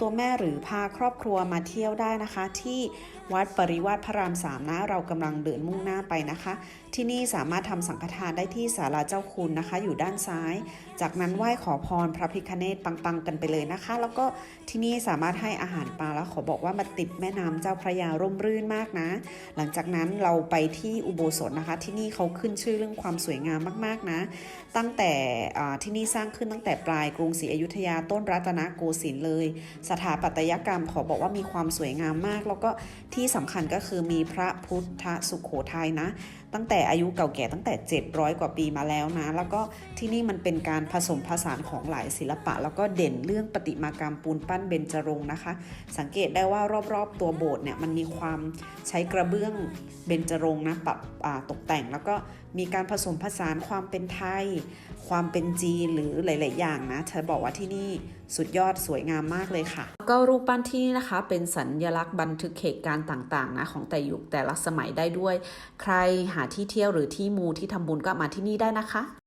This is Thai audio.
ตัวแม่หรือพาครอบครัวมาเที่ยวได้นะคะ ที่วัดปริวาสพระรามสามนะเรากำลังเดินมุ่งหน้าไปนะคะ ที่นี่สามารถทำสังฆทานได้ที่ศาลาเจ้าคุณนะคะ อยู่ด้านซ้าย จากนั้นไหว้ขอพรพระพิคเนตปังๆกันไปเลยนะคะ แล้วก็ที่นี่สามารถให้อาหารปลาแล้วขอบอกว่ามาติดแม่น้ำเจ้าพระยาร่มรื่นมากนะ หลังจากนั้นเราไปที่อุโบสถนะคะ ที่นี่เขาขึ้นชื่อเรื่องความสวยงามมากๆนะ ตั้งแต่ที่นี่สร้างขึ้นตั้งแต่ปลายกรุงศรีอยุธยาต้นรัตนโกสินทร์เลยสถาปัตยกรรมขอบอกว่ามีความสวยงามมาก แล้วก็ที่สำคัญก็คือมีพระพุทธสุขโขทัยนะ ตั้งแต่อายุเก่าแก่ตั้งแต่ 700 กว่าปีมาแล้วนะ แล้วก็ที่นี่มันเป็นการผสมผสานของหลายศิลปะ แล้วก็เด่นเรื่องประติมากรรมปูนปั้นเบญจรงค์นะคะ สังเกตได้ว่ารอบๆตัวโบสถ์เนี่ยมันมีความใช้กระเบื้องเบญจรงค์นะปรับตกแต่งแล้วก็มีการผสมผสานความเป็นไทย ความเป็นจีนหรือหลาย ๆ อย่างนะเธอบอกว่าที่นี่สุดยอดสวยงามมากเลยค่ะ ก็รูปปั้นที่นี่นะคะ เป็นสัญญลักษณ์บันทึกเหตุการณ์ต่าง ๆ นะของแต่ยุคแต่ละสมัยได้ด้วย ใครหาที่เที่ยวหรือที่มูที่ทำบุญก็มาที่นี่ได้นะคะ